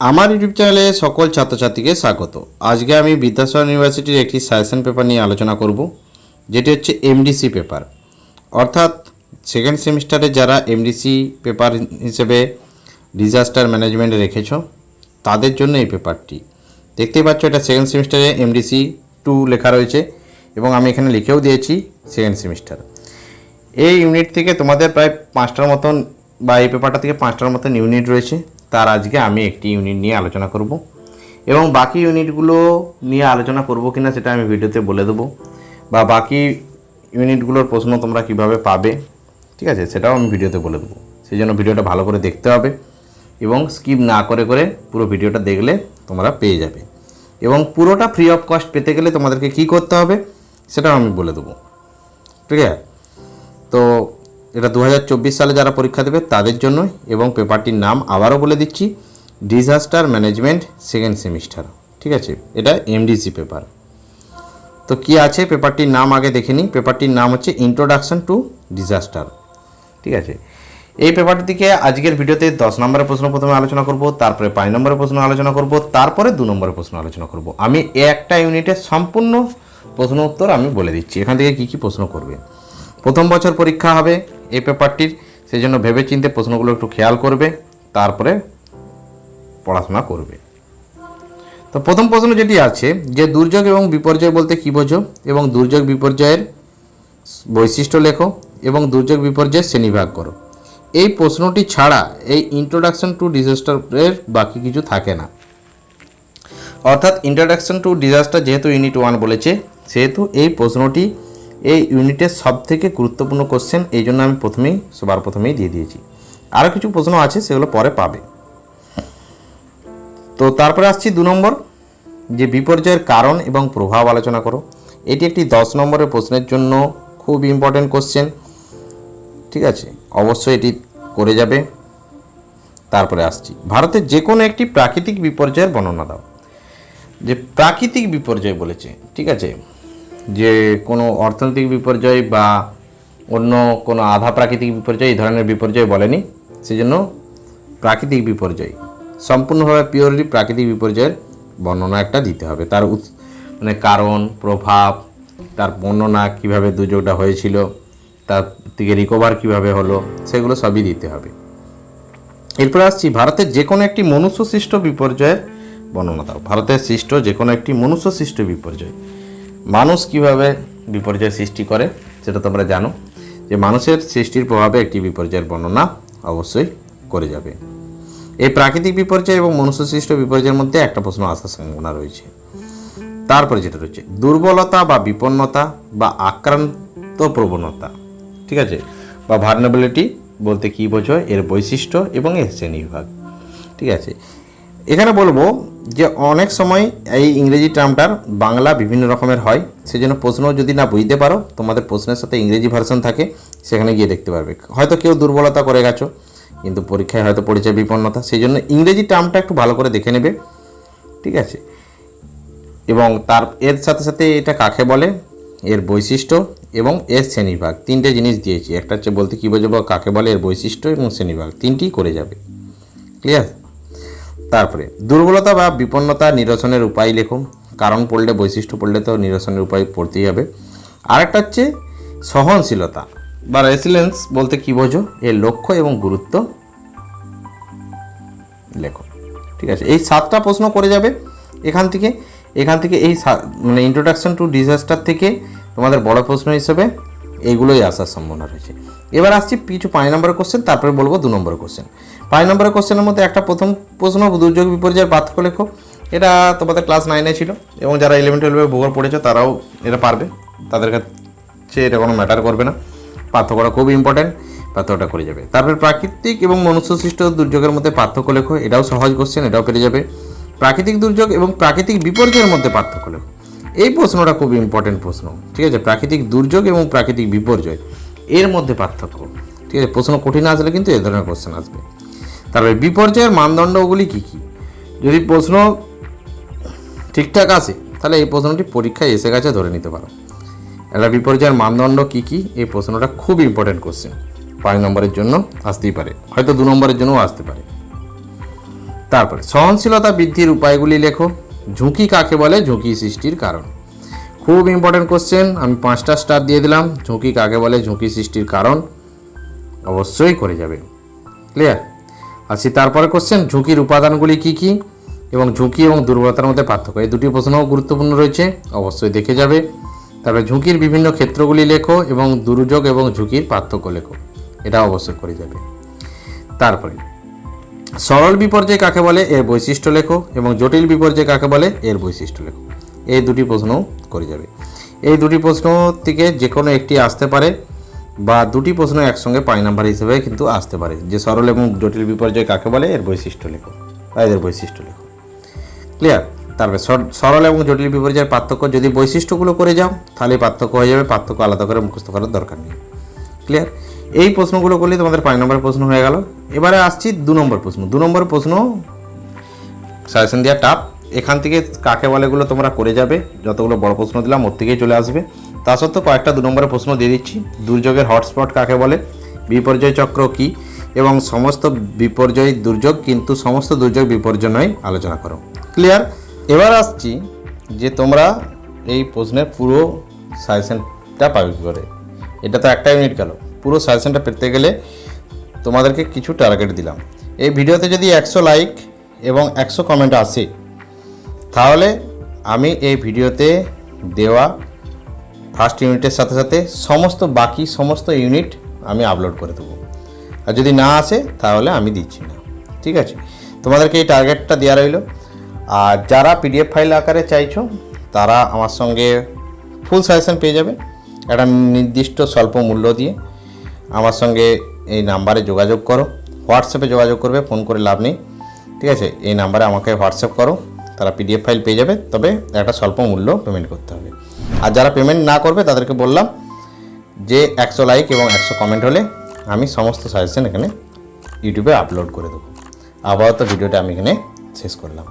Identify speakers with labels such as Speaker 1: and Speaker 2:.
Speaker 1: আমার ইউটিউব চ্যানেলে সকল ছাত্রছাত্রীকে স্বাগত। আজকে আমি বিদ্যাসাগর ইউনিভার্সিটির একটি সাজেশন পেপার নিয়ে আলোচনা করব, যেটি হচ্ছে এমডিসি পেপার অর্থাৎ সেকেন্ড সেমিস্টারে যারা এমডিসি পেপার হিসেবে ডিজাস্টার ম্যানেজমেন্ট রেখেছ, তাদের জন্য এই পেপারটি দেখতেই পাচ্ছ এটা সেকেন্ড সেমিস্টারে এমডিসি টু লেখা রয়েছে এবং আমি এখানে লিখেও দিয়েছি সেকেন্ড সেমিস্টার এই ইউনিট থেকে তোমাদের প্রায় পাঁচটার মতন বা এই পেপারটা থেকে পাঁচটার মতন ইউনিট রয়েছে। তার আজকে আমি একটি ইউনিট নিয়ে আলোচনা করব। এবং বাকি ইউনিটগুলো নিয়ে আলোচনা করব কিনা সেটা আমি ভিডিওতে বলে দেবো। বা বাকি ইউনিটগুলোর প্রশ্ন তোমরা কীভাবে পাবে, ঠিক আছে, সেটাও আমি ভিডিওতে বলে দেবো। সেই জন্য ভিডিওটা ভালো করে দেখতে হবে এবং স্কিপ না করে করে পুরো ভিডিওটা দেখলে তোমরা পেয়ে যাবে। এবং পুরোটা ফ্রি অফ কস্ট পেতে গেলে তোমাদেরকে কী করতে হবে, সেটাও আমি বলে দেবো। ঠিক আছে? তো এটা দু হাজার চব্বিশ সালে যারা পরীক্ষা দেবে তাদের জন্য এবং পেপারটির নাম আবারও বলে দিচ্ছি ডিজাস্টার ম্যানেজমেন্ট সেকেন্ড সেমিস্টার ঠিক আছে? এটা এমডিসি পেপার তো কি আছে? পেপারটির নাম আগে দেখে নিই। পেপারটির নাম হচ্ছে ইন্ট্রোডাকশন টু ডিজাস্টার ঠিক আছে? এই পেপারটি থেকে আজকের ভিডিওতে দশ নম্বরের প্রশ্ন প্রথমে আলোচনা করব, তারপরে পাঁচ নম্বরের প্রশ্ন আলোচনা করব, তারপরে দু নম্বরের প্রশ্ন আলোচনা করব। আমি একটা ইউনিটের সম্পূর্ণ প্রশ্ন উত্তর আমি বলে দিচ্ছি। এখান থেকে কী কী প্রশ্ন করবে? প্রথম বছর পরীক্ষা হবে এই পেপারটির, সেই জন্য ভেবে চিন্তে প্রশ্নগুলো একটু খেয়াল করবে, তারপরে পড়াশোনা করবে। তো প্রথম প্রশ্ন যেটি আছে, যে দুর্যোগ এবং বিপর্যয় বলতে কী বোঝো? এবং দুর্যোগ বিপর্যয়ের বৈশিষ্ট্য লেখো, এবং দুর্যোগ বিপর্যয়ের শ্রেণীভাগ করো। এই প্রশ্নটি ছাড়া এই ইন্ট্রোডাকশন টু ডিজাস্টারের বাকি কিছু থাকে না। অর্থাৎ ইন্ট্রোডাকশন টু ডিজাস্টার যেহেতু ইউনিট ওয়ান বলেছে, সেহেতু এই প্রশ্নটি এই ইউনিটের সব থেকে গুরুত্বপূর্ণ কোশ্চেন এই জন্য আমি প্রথমেই, সবার প্রথমেই দিয়ে দিয়েছি। আরও কিছু প্রশ্ন আছে, সেগুলো পরে পাবে। তো তারপরে আসছি দু নম্বর, যে বিপর্যয়ের কারণ এবং প্রভাব আলোচনা করো। এটি একটি দশ নম্বরের প্রশ্নের জন্য খুব ইম্পর্টেন্ট কোশ্চেন ঠিক আছে? অবশ্যই এটি করে যাবে। তারপরে আসছি। ভারতের যে কোনো একটি প্রাকৃতিক বিপর্যয়ের বর্ণনা দাও। যে প্রাকৃতিক বিপর্যয় বলেছে, ঠিক আছে? যে কোনো অর্থনৈতিক বিপর্যয় বা অন্য কোনো আধা প্রাকৃতিক বিপর্যয় এই ধরনের বিপর্যয় বলেনি, সেজন্য প্রাকৃতিক বিপর্যয়। সম্পূর্ণভাবে পিওরলি প্রাকৃতিক বিপর্যয়ের বর্ণনা একটা দিতে হবে। তার মানে কারণ, প্রভাব, তার বর্ণনা কীভাবে দুর্যোগটা হয়েছিল, তার থেকে রিকভার কীভাবে হলো, সেগুলো সবই দিতে হবে। এরপর আসছি, ভারতের যে কোনো একটি মনুষ্য সৃষ্ট বিপর্যয়ের বর্ণনা দাও। ভারতের সৃষ্ট যে কোনো একটি মনুষ্য সৃষ্ট বিপর্যয়। মানুষ কীভাবে বিপর্যয় সৃষ্টি করে, সেটা তোমরা জানো। যে মানুষের সৃষ্টির প্রভাবে একটি বিপর্যয়ের বর্ণনা অবশ্যই করে যাবে। এই প্রাকৃতিক বিপর্যয় এবং মনুষ্য সৃষ্ট বিপর্যয়ের মধ্যে একটা প্রশ্ন আসার সম্ভাবনা রয়েছে। তারপরে যেটা রয়েছে, দুর্বলতা বা বিপন্নতা বা আক্রান্ত প্রবণতা, ঠিক আছে? বা ভার্নেবিলিটি বলতে কী বোঝো এর বৈশিষ্ট্য এবং এর শ্রেণীবিভাগ, ঠিক আছে? এখানে বলব যে অনেক সময় এই ইংরেজি টার্মটার বাংলা বিভিন্ন রকমের হয়, সেজন্য প্রশ্ন যদি না বুঝতে পারো, তোমাদের প্রশ্নের সাথে ইংরেজি ভার্সন থাকে, সেখানে গিয়ে দেখতে পারবে। হয়তো কেউ দুর্বলতা করে গেছো, কিন্তু পরীক্ষায় হয়তো পড়েছে বিপন্নতা সেই জন্য ইংরেজি টার্মটা একটু ভালো করে দেখে নেবে, ঠিক আছে? এবং তার, এর সাথে সাথে এটা কাকে বলে? এর বৈশিষ্ট্য এবং এর শ্রেণীভাগ তিনটে জিনিস দিয়েছি। একটা হচ্ছে বলতে কী বোঝাবো, কাকে বলে এর বৈশিষ্ট্য এবং শ্রেণীভাগ তিনটিই করে যাবে। ক্লিয়ার তারপরে, দুর্বলতা বা বিপন্নতা নিরসনের উপায় লেখো কারণ পড়লে, বৈশিষ্ট্য পড়লে তো নিরসনের উপায় পড়তেই হবে। আরেকটা হচ্ছে সহনশীলতা বা রেসিলেন্স বলতে কী বোঝো? এর লক্ষ্য এবং গুরুত্ব লেখো ঠিক আছে, এই সাতটা প্রশ্ন করে যাবে এখান থেকে। এখান থেকে এই মানে ইন্ট্রোডাকশন টু ডিজাস্টার থেকে তোমাদের বড় প্রশ্ন হিসেবে এইগুলোই আসার সম্ভাবনা রয়েছে। এবার আসছি কিছু পাঁচ নম্বরের কোশ্চেন তারপরে বলব দু নম্বরের কোশ্চেন পাঁচ নম্বরের কোশ্চেনের মধ্যে একটা প্রথম প্রশ্ন, দুর্যোগ, বিপর্যয়ের পার্থক্য লেখো। এটা তোমাদের ক্লাস নাইনে ছিল এবং যারা ইলেভেন টুয়েলভে ভূগোল পড়েছো তারাও এটা পারবে। তাদের কাছে এটা কোনো ম্যাটার করবে না। পার্থক্যটা খুব ইম্পর্ট্যান্ট পার্থক্যটা করে যাবে। তারপর প্রাকৃতিক এবং মনুষ্যসৃষ্ট দুর্যোগের মধ্যে পার্থক্য লেখো, এটাও সহজ কোশ্চেন এটাও পেরে যাবে। প্রাকৃতিক দুর্যোগ এবং প্রাকৃতিক বিপর্যয়ের মধ্যে পার্থক্য লেখো। এই প্রশ্নটা খুব ইম্পর্টেন্ট প্রশ্ন, ঠিক আছে? প্রাকৃতিক দুর্যোগ এবং প্রাকৃতিক বিপর্যয়, এর মধ্যে পার্থক্য, ঠিক আছে? প্রশ্ন কঠিন আসলে কিন্তু এ ধরনের কোশ্চেন আসবে। তারপরে বিপর্যয়ের মানদণ্ডগুলি কী কী? যদি প্রশ্ন ঠিকঠাক আসে, তাহলে এই প্রশ্নটি পরীক্ষায় এসে গেছে ধরে নিতে পারো। একটা বিপর্যয়ের মানদণ্ড কী কী? এই প্রশ্নটা খুব ইম্পর্টেন্ট কোশ্চেন পাঁচ নম্বরের জন্য আসতেই পারে। হয়তো দু নম্বরের জন্যও আসতে পারে। তারপরে, সহনশীলতা বৃদ্ধির উপায়গুলি লেখো। ঝুঁকি কাকে বলে? ঝুঁকি সৃষ্টির কারণ। খুব ইম্পর্টেন্ট কোশ্চেন আমি পাঁচটা স্টার দিয়ে দিলাম। ঝুঁকি কাকে বলে? ঝুঁকি সৃষ্টির কারণ অবশ্যই করে যাবে। ক্লিয়ার আসি তারপরে কোশ্চেন ঝুঁকির উপাদানগুলি কি কি? এবং ঝুঁকি এবং দুর্বলতার মধ্যে পার্থক্য। এই দুটি প্রশ্নও গুরুত্বপূর্ণ রয়েছে, অবশ্যই দেখে যাবে। তারপরে ঝুঁকির বিভিন্ন ক্ষেত্রগুলি লেখো এবং দুর্যোগ এবং ঝুঁকির পার্থক্য লেখো। এটা অবশ্যই করে যাবে। তারপরে, সরল বিপর্যয় কাকে বলে? এর বৈশিষ্ট্য লেখো এবং জটিল বিপর্যয় কাকে বলে? এর বৈশিষ্ট্য লেখো। এই দুটি প্রশ্ন করে যাবে। এই দুটি প্রশ্ন থেকে যে কোনো একটি আসতে পারে। বা দুটি প্রশ্ন একসঙ্গে পাই নাম্বার হিসেবে কিন্তু আসতে পারে। যে সরল এবং জটিল বিপর্যয় কাকে বলে, এর বৈশিষ্ট্য লেখো। বা এদের বৈশিষ্ট্য লেখো। ক্লিয়ার তারপরে সর- সরল এবং জটিল বিপর্যয়ের পার্থক্য যদি বৈশিষ্ট্যগুলো করে যাও, তাহলে পার্থক্য হয়ে যাবে, পার্থক্য আলাদা করে মুখস্থ করার দরকার নেই। ক্লিয়ার এই প্রশ্নগুলো করলে তোমাদের পাঁচ নম্বর প্রশ্ন হয়ে গেল। এবারে আসছি দু নম্বর প্রশ্ন। দু নম্বর প্রশ্ন সাজেশন দেওয়া টাপ এখান থেকে কাকে বলেগুলো তোমরা করে যাবে। যতগুলো বড় প্রশ্ন দিলাম, ওর থেকেই চলে আসবে। তা সত্ত্বেও কয়েকটা দু নম্বরের প্রশ্ন দিয়ে দিচ্ছি। দুর্যোগের হটস্পট কাকে বলে? বিপর্যয় চক্র কী? এবং সমস্ত বিপর্যয় দুর্যোগ কিন্তু সমস্ত দুর্যোগ বিপর্যয় নয় আলোচনা করো। ক্লিয়ার এবার আসছি যে তোমরা এই প্রশ্নের পুরো সাজেশনটা পাবে করে? এটা তো একটা ইউনিট গেল। পুরো সাজেশনটা পেতে গেলে তোমাদেরকে কিছু টার্গেট দিলাম। এই ভিডিওতে যদি একশো লাইক এবং একশো কমেন্ট আসে, তাহলে আমি এই ভিডিওতে দেওয়া ফার্স্ট ইউনিটের সাথে সাথে সমস্ত বাকি সমস্ত ইউনিট আমি আপলোড করে দেবো। আর যদি না আসে, তাহলে আমি দিচ্ছি না। ঠিক আছে? তোমাদেরকে এই টার্গেটটা দেওয়া রইল। আর যারা পিডিএফ ফাইল আকারে চাইছো, তারা আমার সঙ্গে ফুল সাজেশন পেয়ে যাবে। একটা নির্দিষ্ট স্বল্প মূল্য দিয়ে আমার সঙ্গে এই নাম্বারে যোগাযোগ করো। হোয়াটসঅ্যাপে যোগাযোগ করবে, ফোন করে লাভ নেই। ঠিক আছে? এই নাম্বারে আমাকে হোয়াটসঅ্যাপ করো। তারা পিডিএফ ফাইল পেয়ে যাবে। তবে একটা স্বল্প মূল্য পেমেন্ট করতে হবে। আর যারা পেমেন্ট না করবে, তাদেরকে বললাম যে একশো লাইক এবং একশো কমেন্ট হলে আমি সমস্ত সাজেশন এখানে ইউটিউবে আপলোড করে দেবো। আপাতত ভিডিওটা আমি এখানে শেষ করলাম।